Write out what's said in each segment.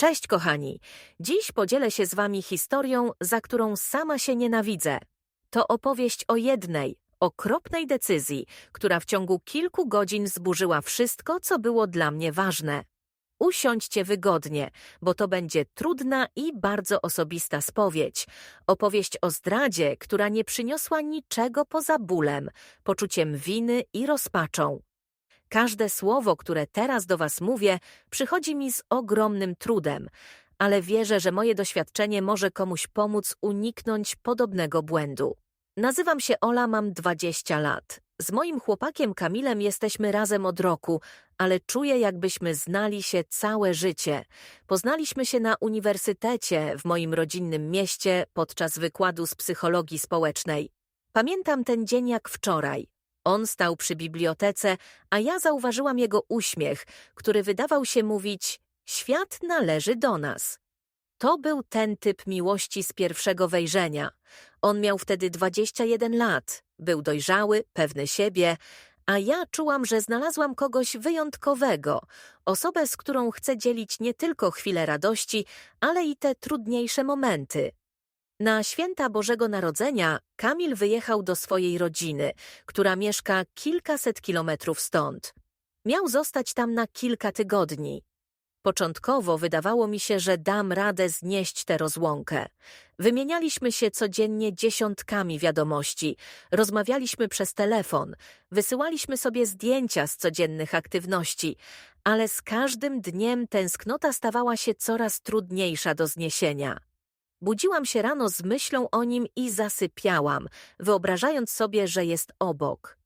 Cześć kochani! Dziś podzielę się z wami historią, za którą sama się nienawidzę. To opowieść o jednej, okropnej decyzji, która w ciągu kilku godzin zburzyła wszystko, co było dla mnie ważne. Usiądźcie wygodnie, bo to będzie trudna i bardzo osobista spowiedź. Opowieść o zdradzie, która nie przyniosła niczego poza bólem, poczuciem winy i rozpaczą. Każde słowo, które teraz do Was mówię, przychodzi mi z ogromnym trudem, ale wierzę, że moje doświadczenie może komuś pomóc uniknąć podobnego błędu. Nazywam się Ola, mam 20 lat. Z moim chłopakiem Kamilem jesteśmy razem od roku, ale czuję, jakbyśmy znali się całe życie. Poznaliśmy się na uniwersytecie w moim rodzinnym mieście podczas wykładu z psychologii społecznej. Pamiętam ten dzień jak wczoraj. On stał przy bibliotece, a ja zauważyłam jego uśmiech, który wydawał się mówić: Świat należy do nas. To był ten typ miłości z pierwszego wejrzenia. On miał wtedy 21 lat, był dojrzały, pewny siebie, a ja czułam, że znalazłam kogoś wyjątkowego, osobę, z którą chcę dzielić nie tylko chwile radości, ale i te trudniejsze momenty. Na święta Bożego Narodzenia Kamil wyjechał do swojej rodziny, która mieszka kilkaset kilometrów stąd. Miał zostać tam na kilka tygodni. Początkowo wydawało mi się, że dam radę znieść tę rozłąkę. Wymienialiśmy się codziennie dziesiątkami wiadomości, rozmawialiśmy przez telefon, wysyłaliśmy sobie zdjęcia z codziennych aktywności, ale z każdym dniem tęsknota stawała się coraz trudniejsza do zniesienia. Budziłam się rano z myślą o nim i zasypiałam, wyobrażając sobie, że jest obok.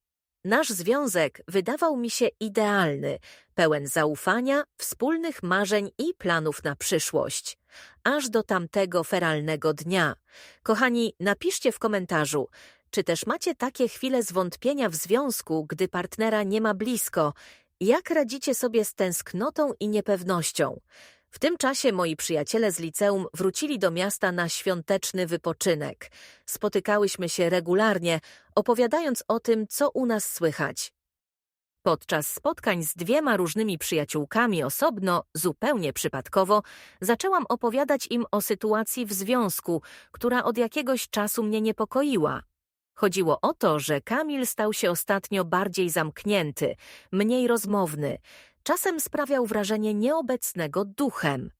Nasz związek wydawał mi się idealny, pełen zaufania, wspólnych marzeń i planów na przyszłość. Aż do tamtego feralnego dnia. Kochani, napiszcie w komentarzu, czy też macie takie chwile zwątpienia w związku, gdy partnera nie ma blisko? Jak radzicie sobie z tęsknotą i niepewnością? W tym czasie moi przyjaciele z liceum wrócili do miasta na świąteczny wypoczynek. Spotykałyśmy się regularnie, opowiadając o tym, co u nas słychać. Podczas spotkań z dwiema różnymi przyjaciółkami osobno, zupełnie przypadkowo, zaczęłam opowiadać im o sytuacji w związku, która od jakiegoś czasu mnie niepokoiła. Chodziło o to, że Kamil stał się ostatnio bardziej zamknięty, mniej rozmowny, czasem sprawiał wrażenie nieobecnego duchem.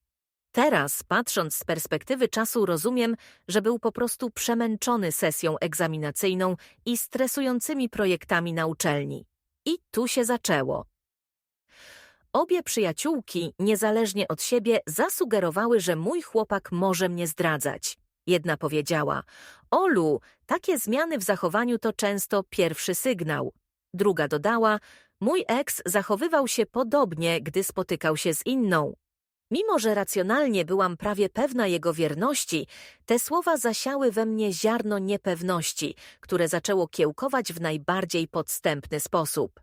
Teraz, patrząc z perspektywy czasu, rozumiem, że był po prostu przemęczony sesją egzaminacyjną i stresującymi projektami na uczelni. I tu się zaczęło. Obie przyjaciółki, niezależnie od siebie, zasugerowały, że mój chłopak może mnie zdradzać. Jedna powiedziała: Olu, takie zmiany w zachowaniu to często pierwszy sygnał. Druga dodała: Mój eks zachowywał się podobnie, gdy spotykał się z inną. Mimo, że racjonalnie byłam prawie pewna jego wierności, te słowa zasiały we mnie ziarno niepewności, które zaczęło kiełkować w najbardziej podstępny sposób.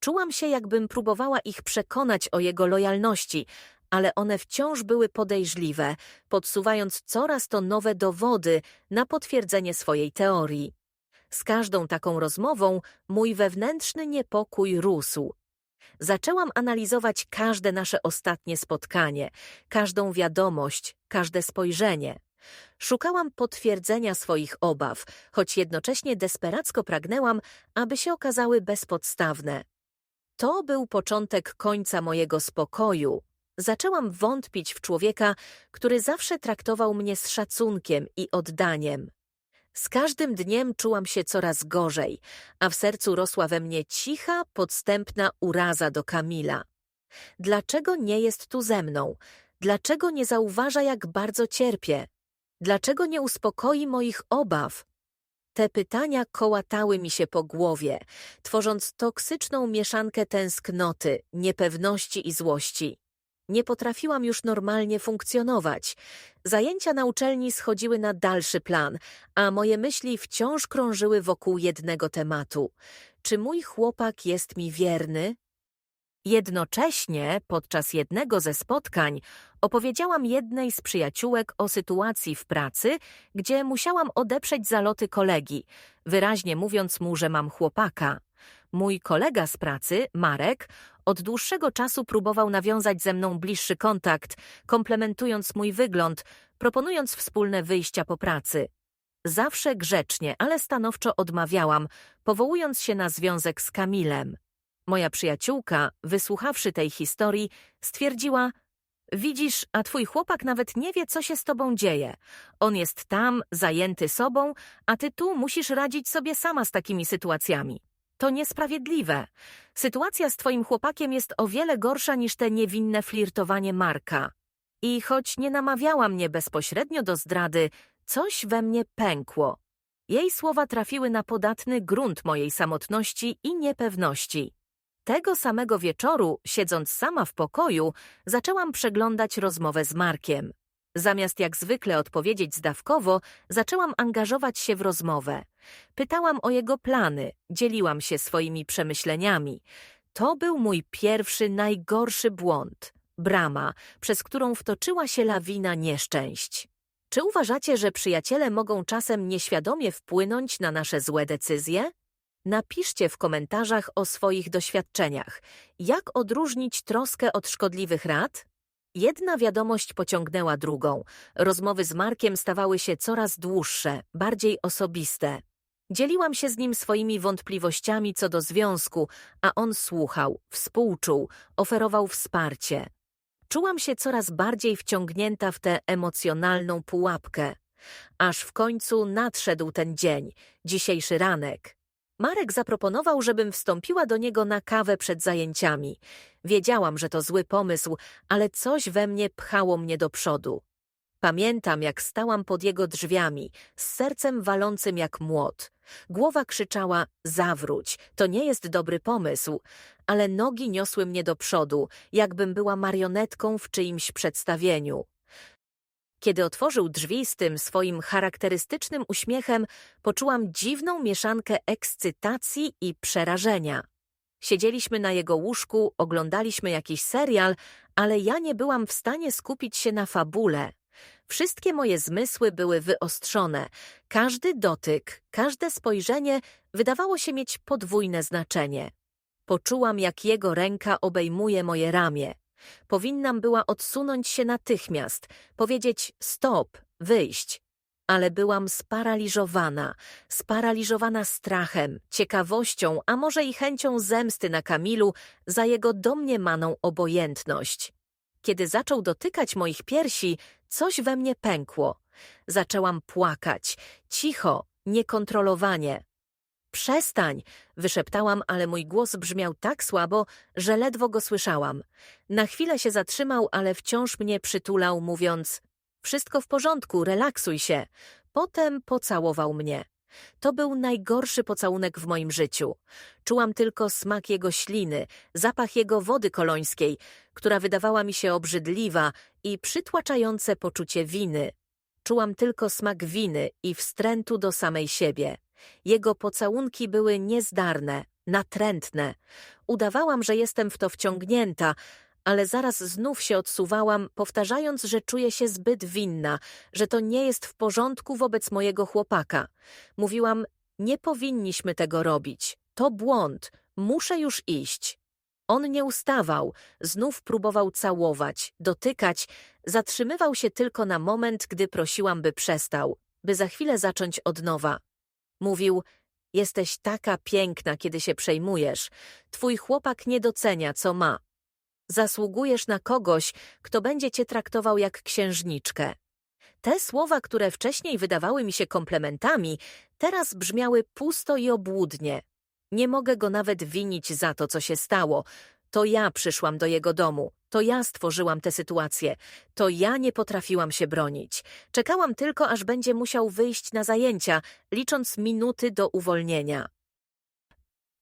Czułam się, jakbym próbowała ich przekonać o jego lojalności, ale one wciąż były podejrzliwe, podsuwając coraz to nowe dowody na potwierdzenie swojej teorii. Z każdą taką rozmową mój wewnętrzny niepokój rósł. Zaczęłam analizować każde nasze ostatnie spotkanie, każdą wiadomość, każde spojrzenie. Szukałam potwierdzenia swoich obaw, choć jednocześnie desperacko pragnęłam, aby się okazały bezpodstawne. To był początek końca mojego spokoju. Zaczęłam wątpić w człowieka, który zawsze traktował mnie z szacunkiem i oddaniem. Z każdym dniem czułam się coraz gorzej, a w sercu rosła we mnie cicha, podstępna uraza do Kamila. Dlaczego nie jest tu ze mną? Dlaczego nie zauważa, jak bardzo cierpię? Dlaczego nie uspokoi moich obaw? Te pytania kołatały mi się po głowie, tworząc toksyczną mieszankę tęsknoty, niepewności i złości. Nie potrafiłam już normalnie funkcjonować. Zajęcia na uczelni schodziły na dalszy plan, a moje myśli wciąż krążyły wokół jednego tematu. Czy mój chłopak jest mi wierny? Jednocześnie, podczas jednego ze spotkań, opowiedziałam jednej z przyjaciółek o sytuacji w pracy, gdzie musiałam odeprzeć zaloty kolegi, wyraźnie mówiąc mu, że mam chłopaka. Mój kolega z pracy, Marek, od dłuższego czasu próbował nawiązać ze mną bliższy kontakt, komplementując mój wygląd, proponując wspólne wyjścia po pracy. Zawsze grzecznie, ale stanowczo odmawiałam, powołując się na związek z Kamilem. Moja przyjaciółka, wysłuchawszy tej historii, stwierdziła: Widzisz, a twój chłopak nawet nie wie, co się z tobą dzieje. On jest tam, zajęty sobą, a ty tu musisz radzić sobie sama z takimi sytuacjami. To niesprawiedliwe. Sytuacja z twoim chłopakiem jest o wiele gorsza niż te niewinne flirtowanie Marka. I choć nie namawiała mnie bezpośrednio do zdrady, coś we mnie pękło. Jej słowa trafiły na podatny grunt mojej samotności i niepewności. Tego samego wieczoru, siedząc sama w pokoju, zaczęłam przeglądać rozmowę z Markiem. Zamiast jak zwykle odpowiedzieć zdawkowo, zaczęłam angażować się w rozmowę. Pytałam o jego plany, dzieliłam się swoimi przemyśleniami. To był mój pierwszy, najgorszy błąd. Brama, przez którą wtoczyła się lawina nieszczęść. Czy uważacie, że przyjaciele mogą czasem nieświadomie wpłynąć na nasze złe decyzje? Napiszcie w komentarzach o swoich doświadczeniach. Jak odróżnić troskę od szkodliwych rad? Jedna wiadomość pociągnęła drugą. Rozmowy z Markiem stawały się coraz dłuższe, bardziej osobiste. Dzieliłam się z nim swoimi wątpliwościami co do związku, a on słuchał, współczuł, oferował wsparcie. Czułam się coraz bardziej wciągnięta w tę emocjonalną pułapkę. Aż w końcu nadszedł ten dzień, dzisiejszy ranek. Marek zaproponował, żebym wstąpiła do niego na kawę przed zajęciami. Wiedziałam, że to zły pomysł, ale coś we mnie pchało mnie do przodu. Pamiętam, jak stałam pod jego drzwiami, z sercem walącym jak młot. Głowa krzyczała: Zawróć, to nie jest dobry pomysł, ale nogi niosły mnie do przodu, jakbym była marionetką w czyimś przedstawieniu. Kiedy otworzył drzwi z tym swoim charakterystycznym uśmiechem, poczułam dziwną mieszankę ekscytacji i przerażenia. Siedzieliśmy na jego łóżku, oglądaliśmy jakiś serial, ale ja nie byłam w stanie skupić się na fabule. Wszystkie moje zmysły były wyostrzone. Każdy dotyk, każde spojrzenie wydawało się mieć podwójne znaczenie. Poczułam, jak jego ręka obejmuje moje ramię. Powinnam była odsunąć się natychmiast, powiedzieć stop, wyjść. Ale byłam sparaliżowana, sparaliżowana strachem, ciekawością, a może i chęcią zemsty na Kamilu za jego domniemaną obojętność. Kiedy zaczął dotykać moich piersi, coś we mnie pękło. Zaczęłam płakać, cicho, niekontrolowanie. Przestań! wyszeptałam, ale mój głos brzmiał tak słabo, że ledwo go słyszałam. Na chwilę się zatrzymał, ale wciąż mnie przytulał, mówiąc: Wszystko w porządku, relaksuj się. Potem pocałował mnie. To był najgorszy pocałunek w moim życiu. Czułam tylko smak jego śliny, zapach jego wody kolońskiej, która wydawała mi się obrzydliwa i przytłaczające poczucie winy. Czułam tylko smak winy i wstrętu do samej siebie. Jego pocałunki były niezdarne, natrętne. Udawałam, że jestem w to wciągnięta, ale zaraz znów się odsuwałam, powtarzając, że czuję się zbyt winna, że to nie jest w porządku wobec mojego chłopaka. Mówiłam, nie powinniśmy tego robić. To błąd. Muszę już iść. On nie ustawał, znów próbował całować, dotykać, zatrzymywał się tylko na moment, gdy prosiłam, by przestał, by za chwilę zacząć od nowa. Mówił, jesteś taka piękna, kiedy się przejmujesz. Twój chłopak nie docenia, co ma. Zasługujesz na kogoś, kto będzie cię traktował jak księżniczkę. Te słowa, które wcześniej wydawały mi się komplementami, teraz brzmiały pusto i obłudnie. Nie mogę go nawet winić za to, co się stało. To ja przyszłam do jego domu. To ja stworzyłam tę sytuację. To ja nie potrafiłam się bronić. Czekałam tylko, aż będzie musiał wyjść na zajęcia, licząc minuty do uwolnienia.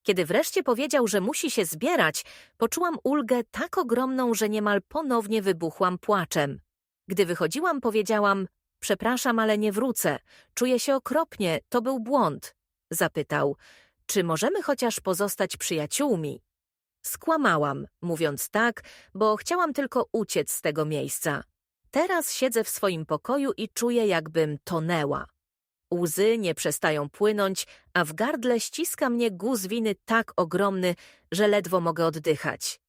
Kiedy wreszcie powiedział, że musi się zbierać, poczułam ulgę tak ogromną, że niemal ponownie wybuchłam płaczem. Gdy wychodziłam, powiedziałam: Przepraszam, ale nie wrócę. Czuję się okropnie, to był błąd. Zapytał: Czy możemy chociaż pozostać przyjaciółmi? Skłamałam, mówiąc tak, bo chciałam tylko uciec z tego miejsca. Teraz siedzę w swoim pokoju i czuję, jakbym tonęła. Łzy nie przestają płynąć, a w gardle ściska mnie guz winy tak ogromny, że ledwo mogę oddychać.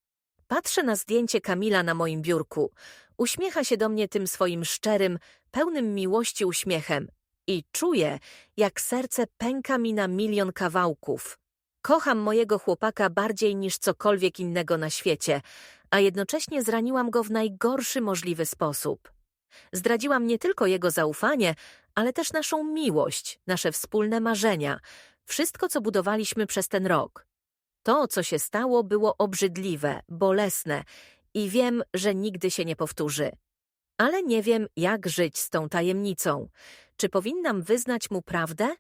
Patrzę na zdjęcie Kamila na moim biurku. Uśmiecha się do mnie tym swoim szczerym, pełnym miłości uśmiechem i czuję, jak serce pęka mi na milion kawałków. Kocham mojego chłopaka bardziej niż cokolwiek innego na świecie, a jednocześnie zraniłam go w najgorszy możliwy sposób. Zdradziłam nie tylko jego zaufanie, ale też naszą miłość, nasze wspólne marzenia, wszystko, co budowaliśmy przez ten rok. To, co się stało, było obrzydliwe, bolesne i wiem, że nigdy się nie powtórzy. Ale nie wiem, jak żyć z tą tajemnicą. Czy powinnam wyznać mu prawdę?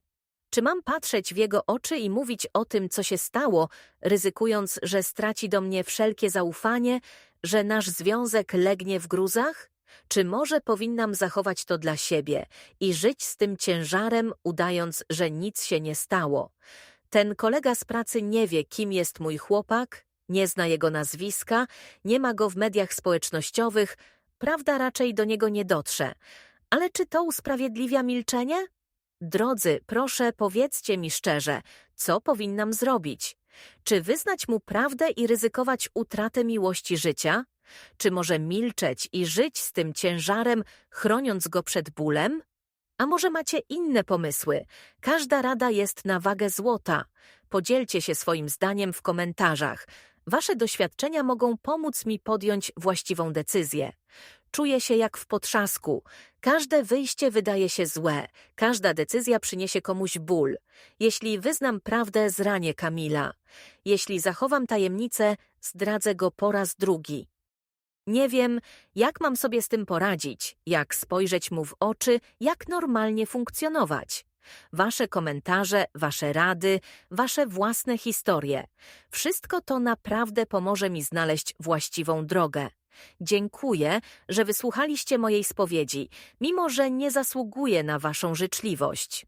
Czy mam patrzeć w jego oczy i mówić o tym, co się stało, ryzykując, że straci do mnie wszelkie zaufanie, że nasz związek legnie w gruzach? Czy może powinnam zachować to dla siebie i żyć z tym ciężarem, udając, że nic się nie stało? Ten kolega z pracy nie wie, kim jest mój chłopak, nie zna jego nazwiska, nie ma go w mediach społecznościowych, prawda raczej do niego nie dotrze. Ale czy to usprawiedliwia milczenie? Drodzy, proszę, powiedzcie mi szczerze, co powinnam zrobić? Czy wyznać mu prawdę i ryzykować utratę miłości życia? Czy może milczeć i żyć z tym ciężarem, chroniąc go przed bólem? A może macie inne pomysły? Każda rada jest na wagę złota. Podzielcie się swoim zdaniem w komentarzach. Wasze doświadczenia mogą pomóc mi podjąć właściwą decyzję. Czuję się jak w potrzasku. Każde wyjście wydaje się złe, każda decyzja przyniesie komuś ból. Jeśli wyznam prawdę, zranię Kamila. Jeśli zachowam tajemnicę, zdradzę go po raz drugi. Nie wiem, jak mam sobie z tym poradzić, jak spojrzeć mu w oczy, jak normalnie funkcjonować. Wasze komentarze, wasze rady, wasze własne historie. Wszystko to naprawdę pomoże mi znaleźć właściwą drogę. Dziękuję, że wysłuchaliście mojej spowiedzi, mimo że nie zasługuję na waszą życzliwość.